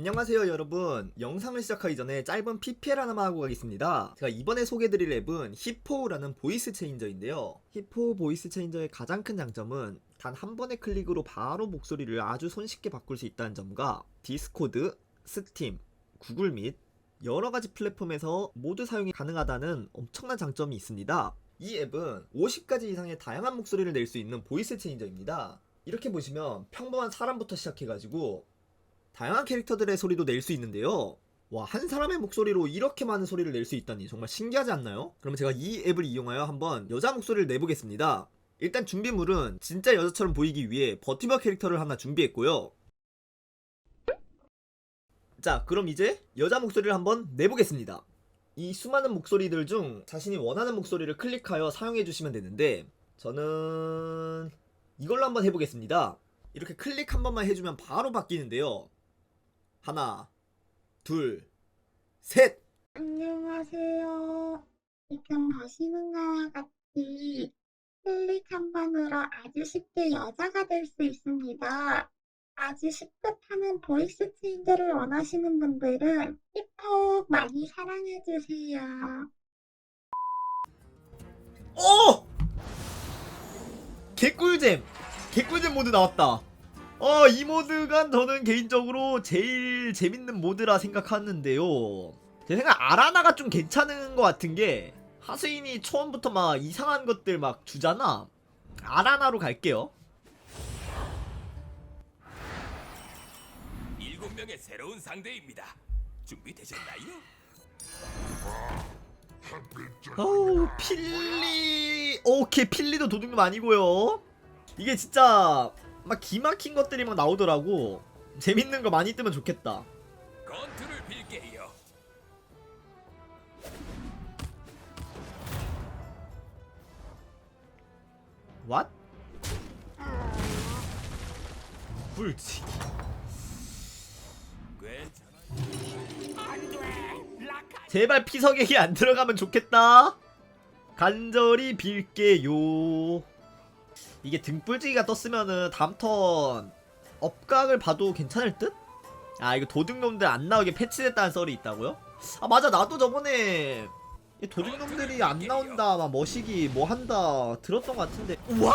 안녕하세요 여러분. 영상을 시작하기 전에 짧은 PPL 하나만 하고 가겠습니다. 제가 이번에 소개드릴 앱은 히포라는 보이스 체인저인데요. 히포 보이스 체인저의 가장 큰 장점은 단 한 번의 클릭으로 바로 목소리를 아주 손쉽게 바꿀 수 있다는 점과 디스코드, 스팀, 구글 및 여러가지 플랫폼에서 모두 사용이 가능하다는 엄청난 장점이 있습니다. 이 앱은 50가지 이상의 다양한 목소리를 낼 수 있는 보이스 체인저입니다. 이렇게 보시면 평범한 사람부터 시작해가지고 다양한 캐릭터들의 소리도 낼 수 있는데요. 와, 한 사람의 목소리로 이렇게 많은 소리를 낼 수 있다니 정말 신기하지 않나요? 그럼 제가 이 앱을 이용하여 한번 여자 목소리를 내보겠습니다. 일단 준비물은 진짜 여자처럼 보이기 위해 버티머 캐릭터를 하나 준비했고요. 자, 그럼 이제 여자 목소리를 한번 내보겠습니다. 이 수많은 목소리들 중 자신이 원하는 목소리를 클릭하여 사용해 주시면 되는데 저는 이걸로 한번 해보겠습니다. 이렇게 클릭 한 번만 해주면 바로 바뀌는데요. 하나, 둘, 셋! 안녕하세요. 지금 보시는 거와 같이 클릭 한 번으로 아주 쉽게 여자가 될 수 있습니다. 아주 시급하는 보이스 체인저를 원하시는 분들은 힙합 많이 사랑해주세요. 오! 개꿀잼! 개꿀잼 모드 나왔다. 어, 이 모드가 저는 개인적으로 제일 재밌는 모드라 생각하는데요. 제 생각 아라나가 좀 괜찮은 것 같은 게 하수인이 처음부터 막 이상한 것들 막 주잖아. 아라나로 갈게요. 일곱 명의 새로운 상대입니다. 준비되셨나요? 어우 필리 오케이 필리도 도둑놈 아니고요 이게 진짜 막 기막힌 것들이 막 나오더라고 재밌는 거 많이 뜨면 좋겠다 건투를 빌게요. 왓? 불치기. 제발 피석액이 안 들어가면 좋겠다 간절히 빌게요 이게 등불지기가 떴으면은 다음 턴 업각을 봐도 괜찮을 듯? 아 이거 도둑놈들 안 나오게 패치됐다는 썰이 있다고요? 아 맞아 나도 저번에 이 도둑놈들이 안 나온다 막 머시기 뭐 한다 들었던 것 같은데 우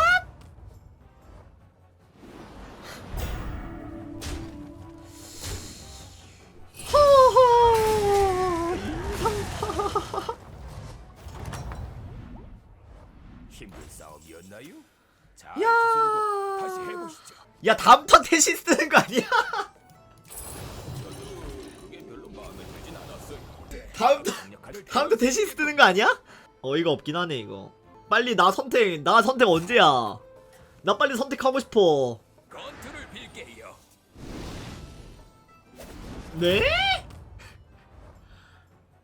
아니야? 어이가 없긴 하네 이거 빨리 나 선택 나 선택 언제야 나 빨리 선택하고 싶어. 네?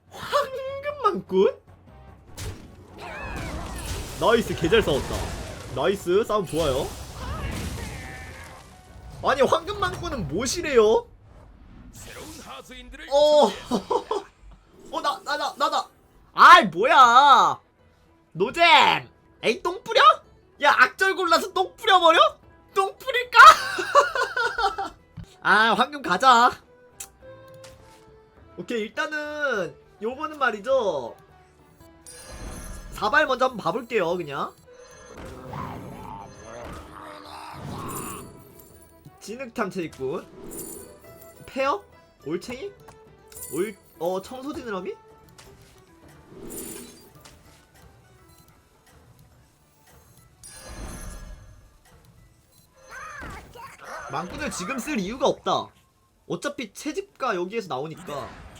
황금망꾼? 나이스 개잘 싸웠다 나이스 싸움 좋아요 아니 황금망꾼은 무엇이래요? 어. 어, 나, 나, 나, 나다. 아이, 뭐야. 노잼. 에이, 똥 뿌려? 야, 악절 골라서 똥 뿌려버려? 똥 뿌릴까? 아, 황금 가자. 오케이, 일단은, 요거는 말이죠. 사발 먼저 한번 봐볼게요, 그냥. 진흙탐체있군. 페어? 올챙이? 올, 어, 청소지느러미? 망꾼을 지금 쓸 이유가 없다. 어차피 채집가 여기에서 나오니까.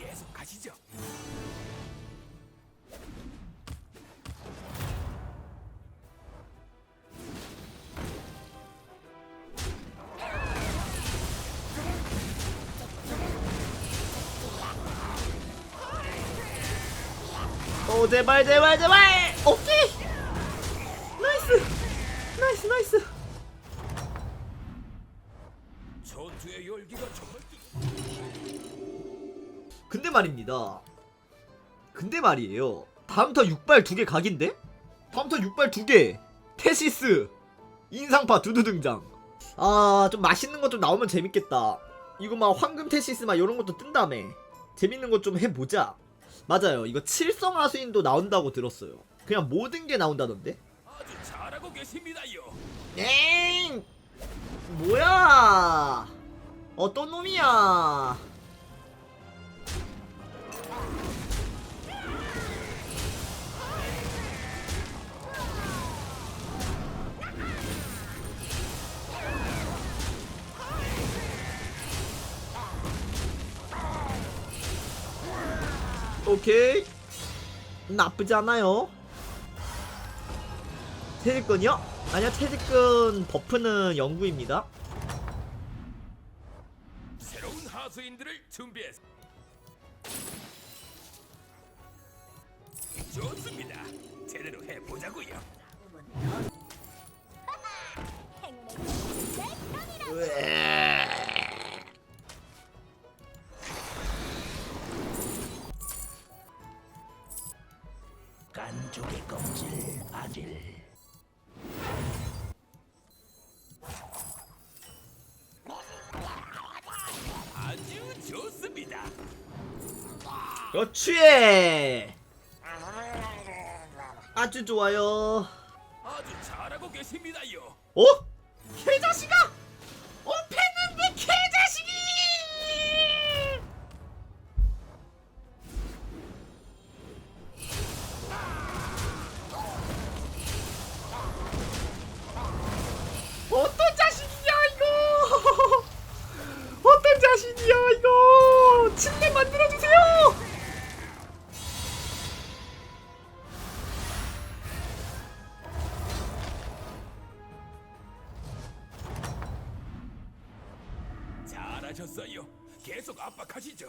어, 제발, 제발, 제발! 오케이! 나이스! 나이스, 나이스! 전투의 열기가 정말 뜨... 근데 말입니다. 근데 말이에요. 다음 턴 6발 2개 각인데? 다음 턴 6발 2개! 테시스! 인상파 두두 등장. 아, 좀 맛있는 거좀 나오면 재밌겠다. 이거 막 황금 테시스 막 이런 것도 뜬다며. 재밌는 것 좀 해보자. 맞아요. 이거 칠성 하수인도 나온다고 들었어요. 그냥 모든 게 나온다던데. 아주 잘하고 계십니다요. 엥! 뭐야? 어떤 놈이야? 오케이. 나쁘지 않아요. 퇴직근이요? 아니요, 퇴직근 버프는 영구입니다. 새로운 하수인들을 준비했. 좋 그렇지! 아주 좋아요. 아주 잘하고 계십니다요. 어? 압박하시죠.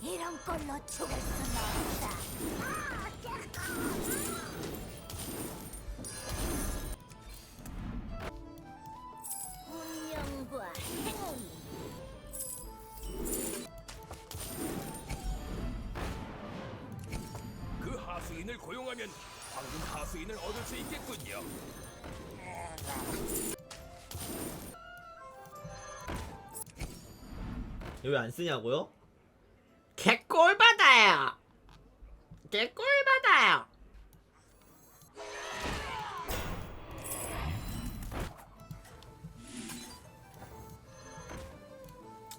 이런 걸로 죽을 수는 없다. 운명과 행운. 그 하수인을 고용하면 황금 하수인을 얻을 수 있겠군요. 왜안 쓰냐고요? 개꼴 받아요. 개꼴 받아요.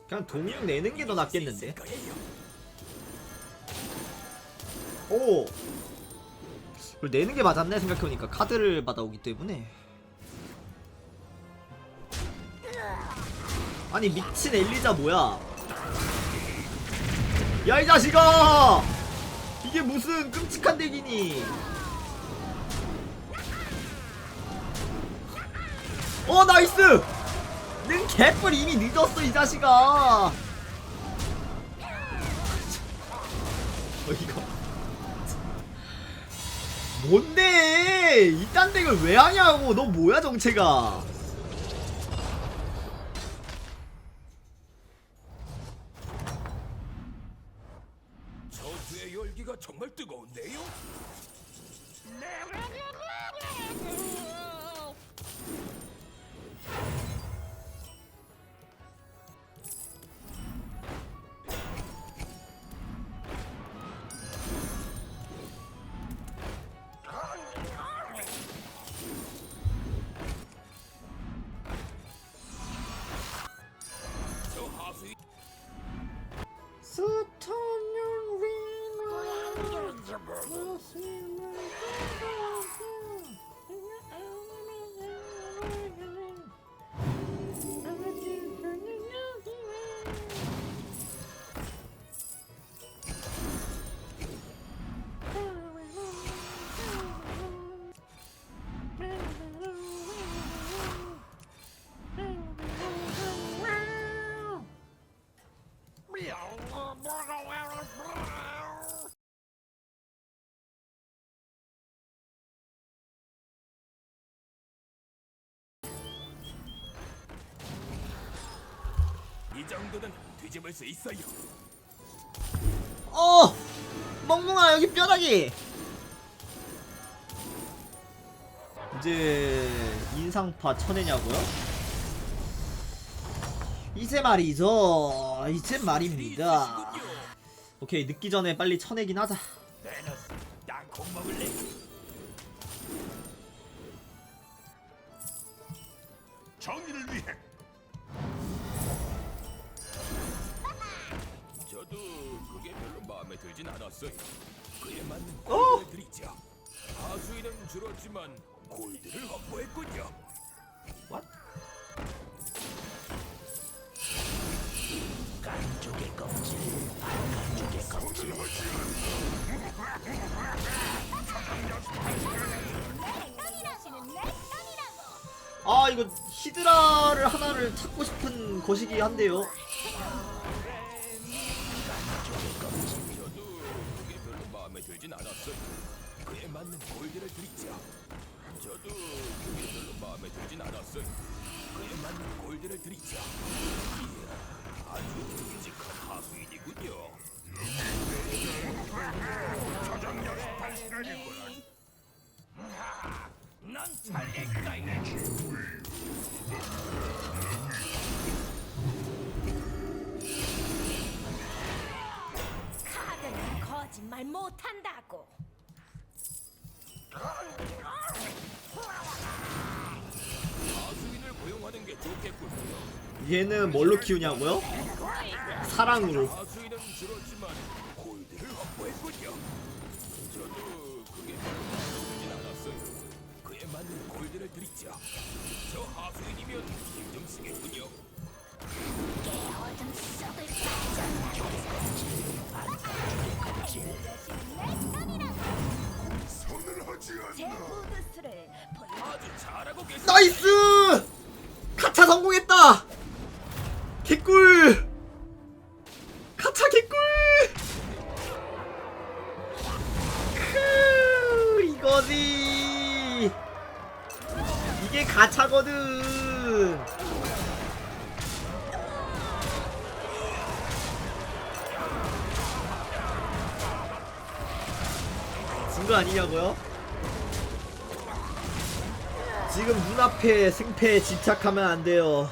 그냥 동력 내는 게 더 낫겠는데. 오. 내는 게 맞았네 생각해보니까 카드를 받아오기 때문에. 아니 미친 엘리자 뭐야? 야 이 자식아! 이게 무슨 끔찍한 덱이니? 어 나이스! 는 개뿔 이미 늦었어 이 자식아! 어 이거 뭔데? 이딴 덱을 왜 하냐고 너 뭐야 정체가 정도는 뒤집을 수 있어요. 어! 멍멍아 여기 뼈다귀! 이제 인상파 쳐내냐고요? 이제 말이죠. 이제 말입니다. 오케이 늦기 전에 빨리 쳐내긴 하자. 베너스 땅콩 먹을래? 정의를 위해 들진 않았어요. 그에 맞는 어? 골드를 드리죠. 하수인은 줄었지만 골드를 확보했군요. 깐족의 껍질 안깐족의 껍질 아 이거 히드라를 하나를 찾고 싶은 것이기 한데요. 들진 않았어요. 그에 맞는 골드를 드리죠. 저도 그게 별로 마음에 들진 않았어요. 그에 맞는 골드를 드리죠. 이야, 아주 듬직한 하수인이군요. 넌 살릴 거야 카드는 거짓말 못한다고. 하수인을 고용하는 게 좋겠군요. 얘는 뭘로 키우냐고요? 사랑으로. 하수인은 줄었지만 골드를 확보했군요. 저도 그게 별로 들진 않았어요. 그에 맞는 골드를 드리죠. 저 하수인이면 힘좀 쓰겠군요. 어둠 속을 빠져. 제 후드 나이스! 거 아니냐고요? 지금 눈앞에 승패에 집착하면 안 돼요.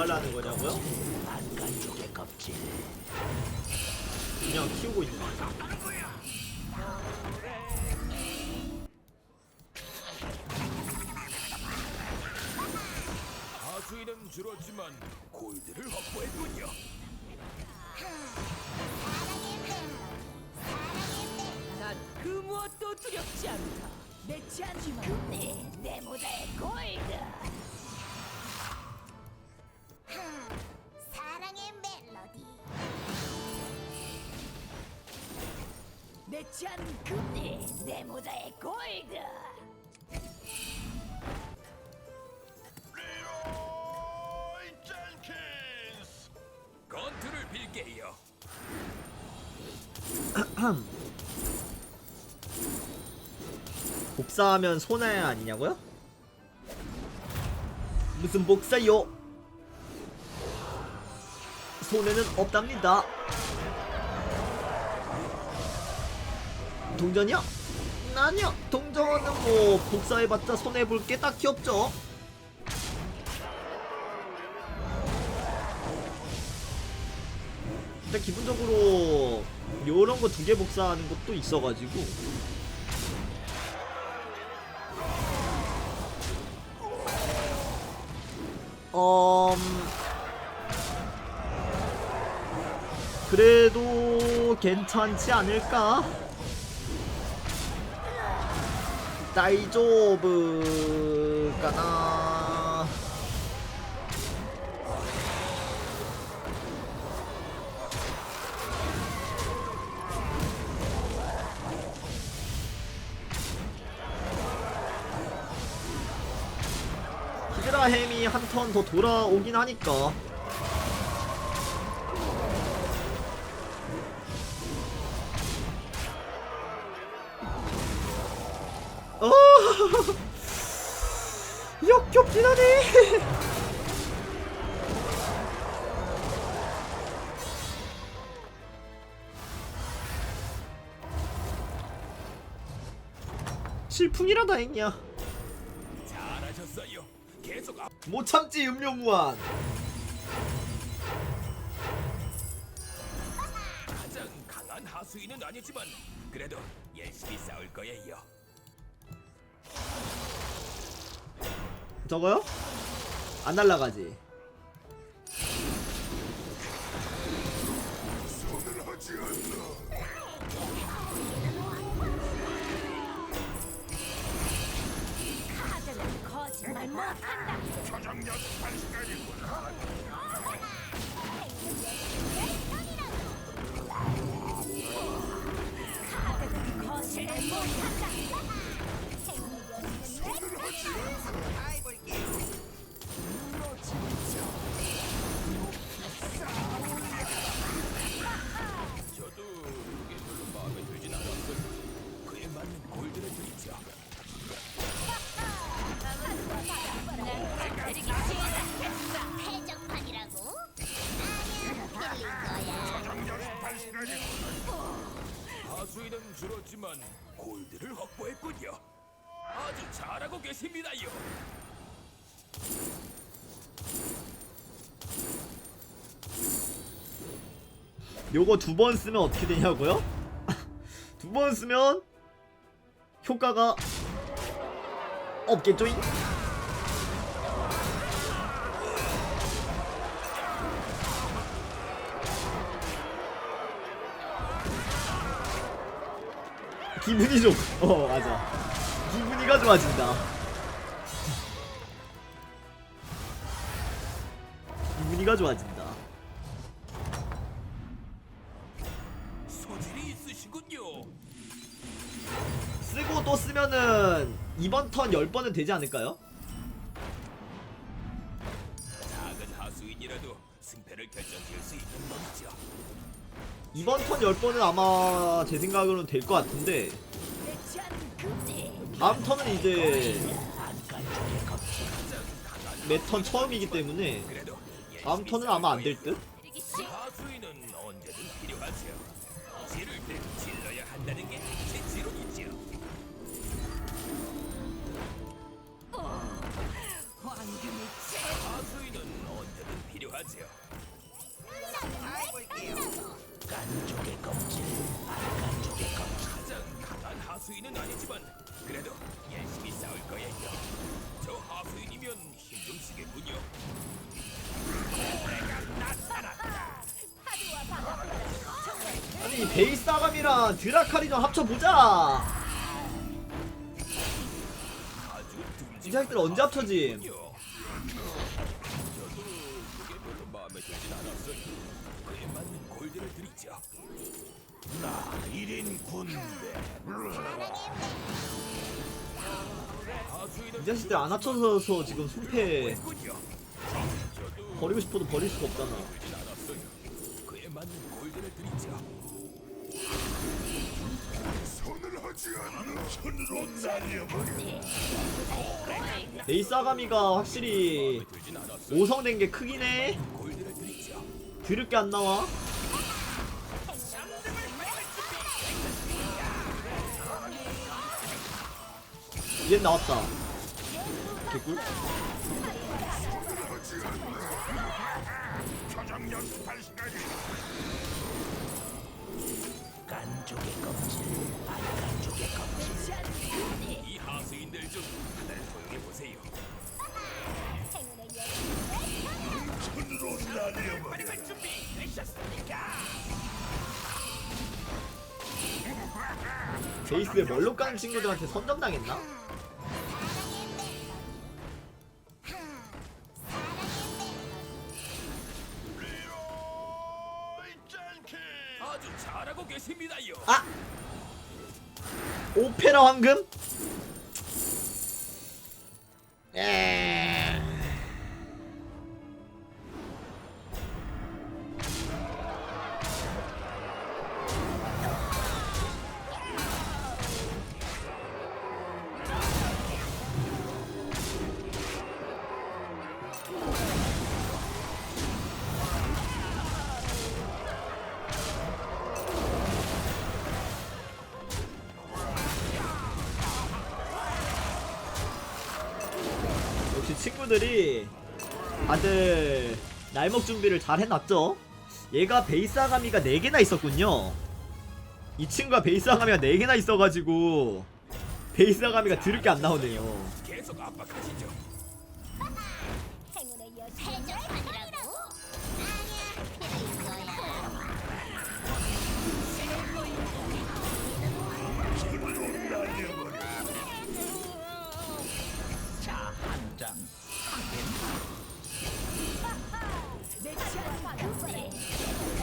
뭐 하려는 거냐고요? 그냥 키우고 있는 거야. 하수인은 줄었지만 골드를 확보했군요. 난 그 무엇도 두렵지 않다. 내치 않지만 금리 내보다의 골드. 복사하면 손해 아니냐고요? 무슨 복사요? 손해는 없답니다. 동전이야? 아니요 동전은 뭐 복사해봤자 손해볼 게 딱히 없죠 근데 기본적으로 요런 거 두 개 복사하는 것도 있어가지고 음... 그래도 괜찮지 않을까? 다이조브 까나 히드라 햄이 한 턴 더 돌아오긴 하니까. 어! 역겹긴 하네 실풍이라 다행이야 못 참지 음료 무한 가장 강한 하수인은 아니지만 그래도 열심히 싸울 거예요. 저거요? 안 날라가지 거짓말 못한다. 카드는 아주 잘하고 계십니다요. 요거 두 번 쓰면 어떻게 되냐고요? 두 번 쓰면 효과가 없겠죠잉? 기분이 좀, 어, 맞아. 기분이가 좋아진다. 기분이가 좋아진다. 소질이 있으시군요. 쓰고 또 쓰면은 이번 턴 10번은 되지 않을까요? 작은 하수인이라도 승패를 결정지을 수 있는 놈이죠. 이번 턴 10번은 아마 제 생각으로는 될 것 같은데. 다음 턴은 이제 안간족의 껍질 매턴 처음이기 때문에 다음 턴은 아마 안 될 듯? 껍질 하수인은 아니지만 그래도 열심히 싸울 거예요. 저 하수인이면 힘 좀 쓰겠군요. 아니 베이스 아감이랑 드라카리전 합쳐보자 아주 이 자식들 언제 합쳐짐 듬직하군요. 나 1인 군대 이 자식들 안 합쳐서 지금. 저도 버리고 싶어도 버릴 수가 없잖아 아가미가 확실히 들진 않았어요. 5성 된 게 크긴 해. 드럽게 안 나와 얘 나왔다 개꿀 깐족의 껍질 알간족의 껍질 이 하수인들 중 하나를 고용해 보세요. 손으로 날려버려 준비 되셨습니까? 베이스에 멀록 가는 친구들한테 선점 당했나? 오 친구들이 다들 날먹 준비를 잘 해놨죠? 얘가 베이스 아가미가 4개나 있었군요. 이 친구가 베이스 아가미가 4개나 있어가지고 베이스 아가미가 들을 게안 나오네요. 계속 압박하시죠.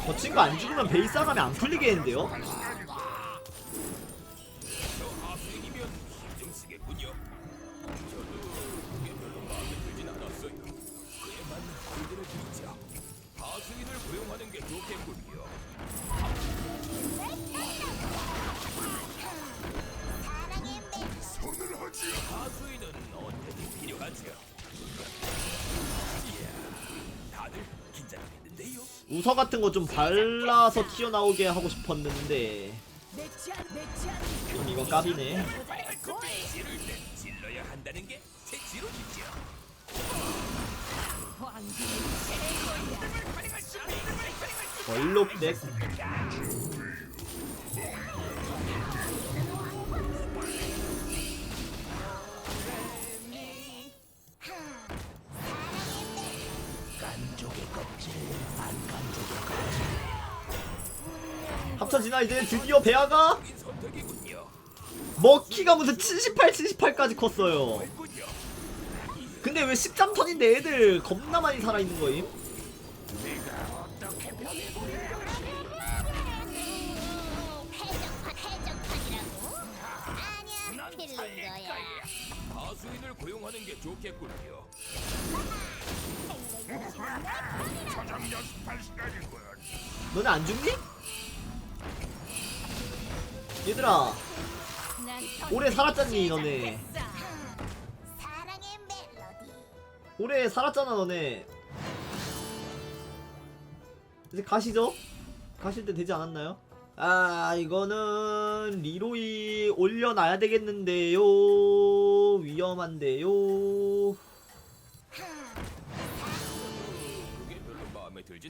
저 친구 안 죽으면 베이스 아가미 안 풀리겠는데요? 같은 거 좀 발라서 튀어나오게 하고 싶었는데 좀 이건 까비네. 지를 때 합쳐지나 이제 드디어 선택이군요. 먹기가 무슨 78, 78까지 컸어요. 근데 왜 13턴인데 애들 겁나 많이 살아있는 거임? 너네 안 죽니? 얘들아 오래 살았잖니 너네 오래 살았잖아 너네 이제 가시죠? 가실 때 되지 않았나요? 아 이거는 리로이 올려놔야 되겠는데요 위험한데요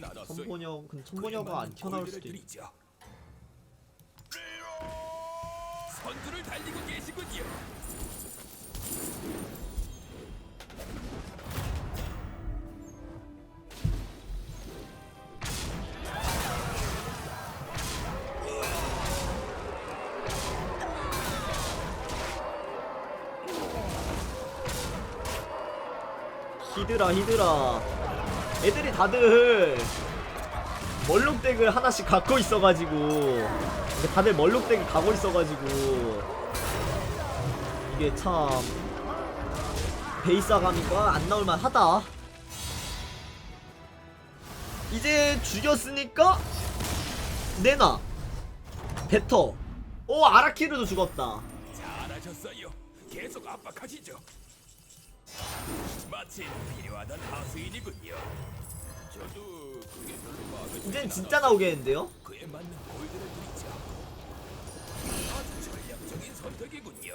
않았어요. 천번역 근데 천번역가 안 튀어나올 수도 있 있죠. 선두를 달리고 계시군요. 히드라 히드라 애들이 다들 멀록덱을 하나씩 갖고 있어가지고 다들 멀록덱을 갖고 있어가지고 이게 참 베이스 아가미가 안 나올만 하다 이제 죽였으니까 내놔 뱉어 오 아라키르도 죽었다 잘하셨어요. 계속 압박하시죠. 마침 필요하던 하수인이군요. 이젠 진짜 나오겠는데요? 그에 맞는 골드를 부리자. 아주 전략적인 선택이군요.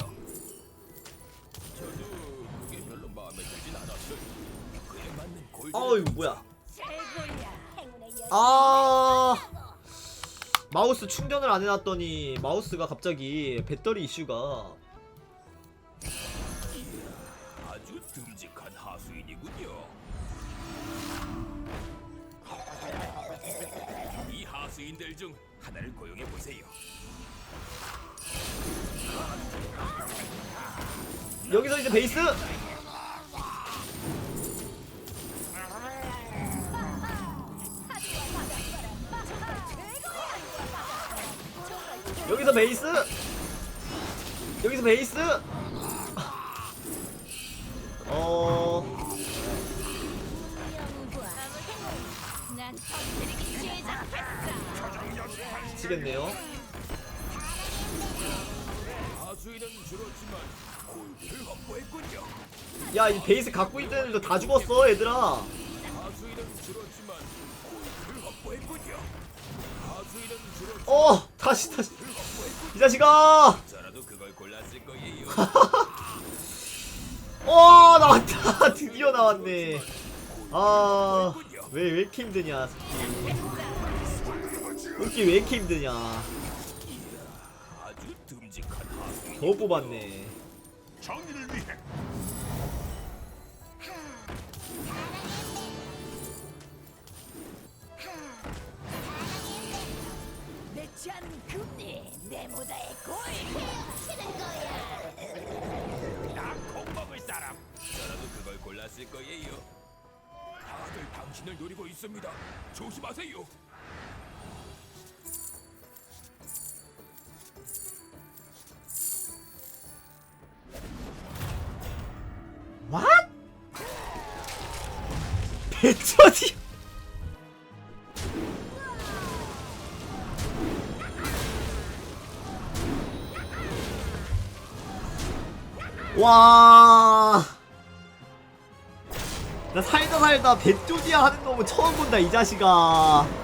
저도 그게 별로 마음에 들진 않았어요. 그에 맞는 골드. 어 이거 뭐야? 아. 아 마우스 충전을 안 해놨더니 마우스가 갑자기 배터리 이슈가 하수인들 중 하나를 고용해 보세요. 여기서 이제 베이스? 여기서 베이스? 여기서 베이스? 어 미치겠네요. 야 이 베이스 갖고 있던 애들도 다 죽었어 얘들아. 어 다시 다시. 이 자식아. 어 나왔다. 드디어 나왔네. 아 왜 왜 이렇게 힘드냐 웃기 왜 이렇게 힘드냐 아주 듬직한 하수인. 더 뽑았네 정의를 위해 내 취한 금리 내 모자의 골. 치는 거야. 나콩 먹을 사람. 저라도 그걸 골랐을 거예요. 다들 당신을 노리고 있습니다. 조심하세요. 배터지 와. 나 살다 살다 배조지야 하는 놈은 처음 본다 이 자식아.